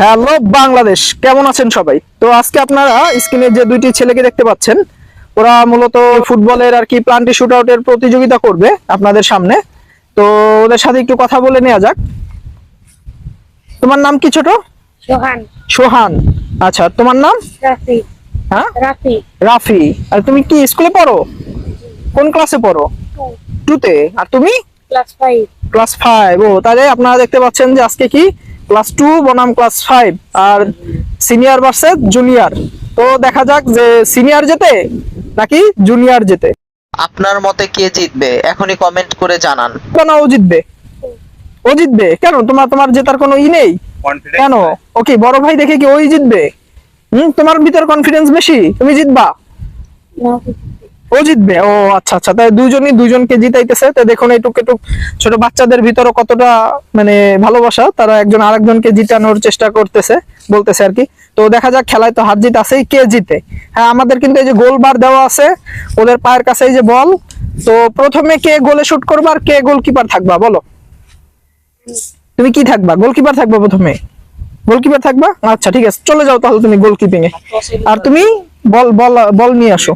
Hello Bangladesh কেমন আছেন সবাই? তো আজকে আপনারা স্ক্রিনে যে দুইটি ছেলেকে দেখতে পাচ্ছেন ওরা মূলত ফুটবলের আর কি প্লান্টি শুট আউটের প্রতিযোগিতা করবে আপনাদের সামনে। তো ওদের সাথে একটু কথা বলে নেওয়া যাক। তোমার নাম কি ছোট? সোহান। সোহান। আচ্ছা তোমার নাম? রাফি। হ্যাঁ? রাফি। রাফি। আর তুমি কি স্কুলে পড়ো? কোন ক্লাসে পড়ো? টুতে আর তুমি? ক্লাস ফাইভ ক্লাস ফাইভ ও তাহলে আপনারা দেখতে পাচ্ছেন যে আজকে কি ক্লাস টু বনাম ক্লাস ফাইভ আর সিনিয়র ভার্সেস জুনিয়র। তো দেখা যাক যে সিনিয়র যেতে নাকি জুনিয়র যেতে। আপনার মতে কে জিতবে? এখনই কমেন্ট করে জানান। কেন ও জিতবে। ও জিতবে? কেন? তোমার তোমার জেতার কোনো ই নেই? কেন? ওকে বড় ভাই দেখে কি ওই জিতবে? হুম তোমার ভিতর কনফিডেন্স বেশি? তুমি জিতবা? ও জিতবে? ও আচ্ছা আচ্ছা। তাই দুজনই দুজনকে জিতাইতেছে। তো দেখুন এইটুক একটু ছোট বাচ্চাদের ভিতরে কতটা মানে ভালোবাসা। তারা একজন আরেকজনকে জিতানোর চেষ্টা করতেছে, বলতেছে আর কি। তো দেখা যাক, খেলায় তো হার জিত আছেই, কে জিতে? হ্যাঁ আমাদের কিন্তু এই যে গোল বার দেওয়া আছে, ওদের পায়ের কাছে এই যে বল। তো প্রথমে কে গোলে শুট করবা আর কে গোলকিপার থাকবা, বলো। তুমি কি থাকবা? গোলকিপার থাকবা প্রথমে? গোলকিপার থাকবা? আচ্ছা ঠিক আছে। চলে যাও তাহলে তুমি গোলকিপিং এ আর তুমি বল বল বল নিয়ে আসো।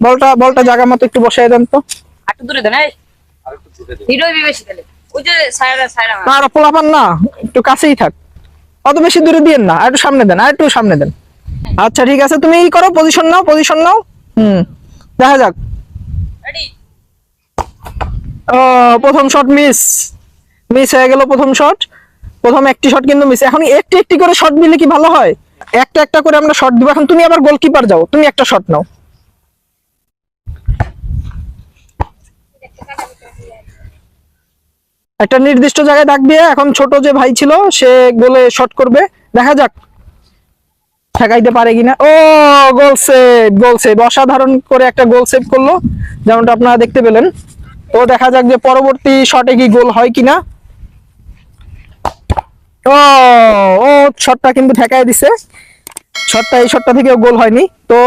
বলটা বলটা জায়গা মতো একটু বসাই দেন তো। একটু দূরে দেন এই। হিরো বেশি তাহলে। ওই যে সাইরা সাইরা না আর পোলাপান না একটু কাছেই থাক। অত বেশি দূরে দিয়েন না আর একটু সামনে দেন আর একটু সামনে দেন। আচ্ছা ঠিক আছে তুমি ই করো পজিশন নাও পজিশন নাও। হুম দেখা যাক। রেডি ও প্রথম শট মিস মিস হয়ে গেল প্রথম শট প্রথম একটি শট কিন্তু মিস এখন একটি একটি করে শট দিলে কি ভালো হয়? একটা একটা করে আমরা শট দিব। এখন তুমি আবার গোলকিপার যাও তুমি একটা শট নাও। একটা নির্দিষ্ট জায়গায় দাগ দিয়ে এখন ছোট যে ভাই ছিল, সে গোলে শট করবে। দেখা যাক। ঠেকাইতে পারে কিনা। ও গোল সেভ গোল সেভ অসাধারণ করে একটা গোল সেভ করল। যেমনটা আপনারা দেখতে পেলেন। তো দেখা যাক যে পরবর্তী শটে কি গোল হয় কিনা। ও ও শটটা কিন্তু ঠেকাই দিছে। শটটা এই শটটা থেকেও গোল হয়নি। তো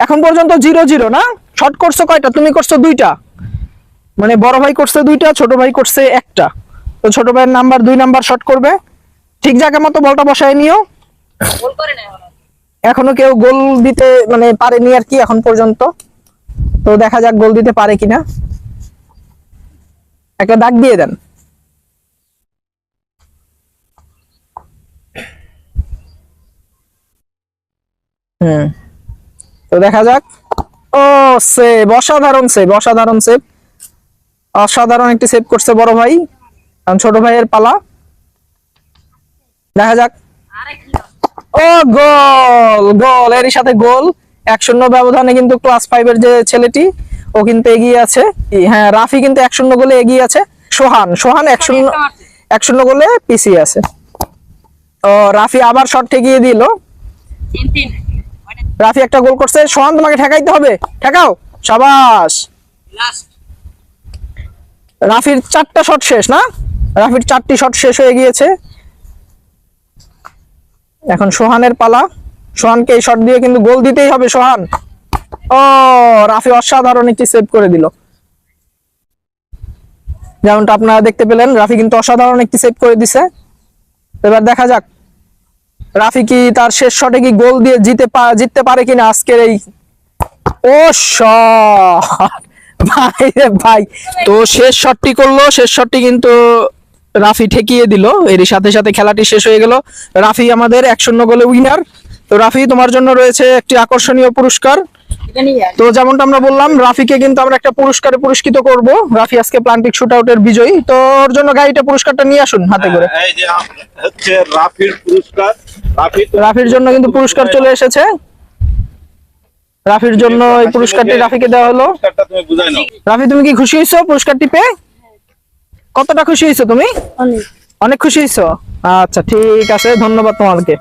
এখন পর্যন্ত জিরো জিরো না? শট করছ কয়টা? তুমি করছ দুইটা। মানে বড় ভাই করছে দুইটা ছোট ভাই করছে একটা। তো ছোট ভাইয়ের নাম্বার দুই নাম্বার শট করবে। ঠিক জায়গা মতো বলটা বসায় নিও। এখনও কেউ গোল দিতে মানে পারেনি আর কি এখন পর্যন্ত। তো দেখা যাক গোল দিতে পারে কিনা। একটা দাগ দিয়ে দেন। হুম। তো দেখা যাক। ও সেভ অসাধারণ সেভ অসাধারণ সেভ অসাধারণ একটি সেভ করছে বড় ভাই। কারণ ছোট ভাইয়ের পালা। দেখা যাক। ও, গোল গোল। এরই সাথে গোল। এক শূন্য ব্যবধানে কিন্তু ক্লাস ফাইভ এর যে ছেলেটি, ও কিন্তু এগিয়ে আছে। হ্যাঁ রাফি কিন্তু এক শূন্য গোলে এগিয়ে আছে। সোহান সোহান এক শূন্য এক শূন্য গোলে পিছিয়ে আছে। ও, রাফি আবার শট ঠেকিয়ে দিল। রাফি একটা গোল করছে। সোহান, তোমাকে ঠেকাইতে হবে। ঠেকাও। সাবাস। লাস্ট রাফির চারটা শট শেষ, না? রাফির চারটি শট শেষ হয়ে গিয়েছে। এখন সোহানের পালা। সোহানকে এই শট দিয়ে কিন্তু গোল দিতেই হবে সোহান। ও, রাফি অসাধারণ একটি সেভ করে দিল। যেমনটা আপনারা দেখতে পেলেন, রাফি কিন্তু অসাধারণ একটি সেভ করে দিছে। এবার দেখা যাক, রাফি কি তার শেষ শটে কি গোল দিয়ে জিতে জিততে পারে কিনা আজকের এই ও শট ভাই ভাই। তো শেষ শটটি করল শেষ শটটি কিন্তু রাফি ঠেকিয়ে দিল। এরই সাথে সাথে খেলাটি শেষ হয়ে গেল। রাফি আমাদের এক শূন্য গোলে উইনার তো রাফি তোমার জন্য রয়েছে একটি আকর্ষণীয় পুরস্কার। তো যেমনটা আমরা বললাম রাফিকে কিন্তু আমরা একটা পুরস্কারে পুরস্কৃত করব। রাফি আজকে প্লান্টিক শুট আউটের বিজয়ী। তো ওর জন্য গাড়িটা পুরস্কারটা নিয়ে আসুন হাতে করে। রাফির পুরস্কার। রাফি রাফির জন্য কিন্তু পুরস্কার চলে এসেছে। রাফির জন্য এই পুরস্কারটি রাফিকে দেওয়া হলো। পুরস্কারটা তুমি বুঝাই নাও। রাফি তুমি কি খুশি হয়েছো পুরস্কারটি পেয়ে? কতটা খুশি হয়েছো তুমি? অনেক। অনেক খুশি হয়েছো? আচ্ছা ঠিক আছে ধন্যবাদ তোমাকে।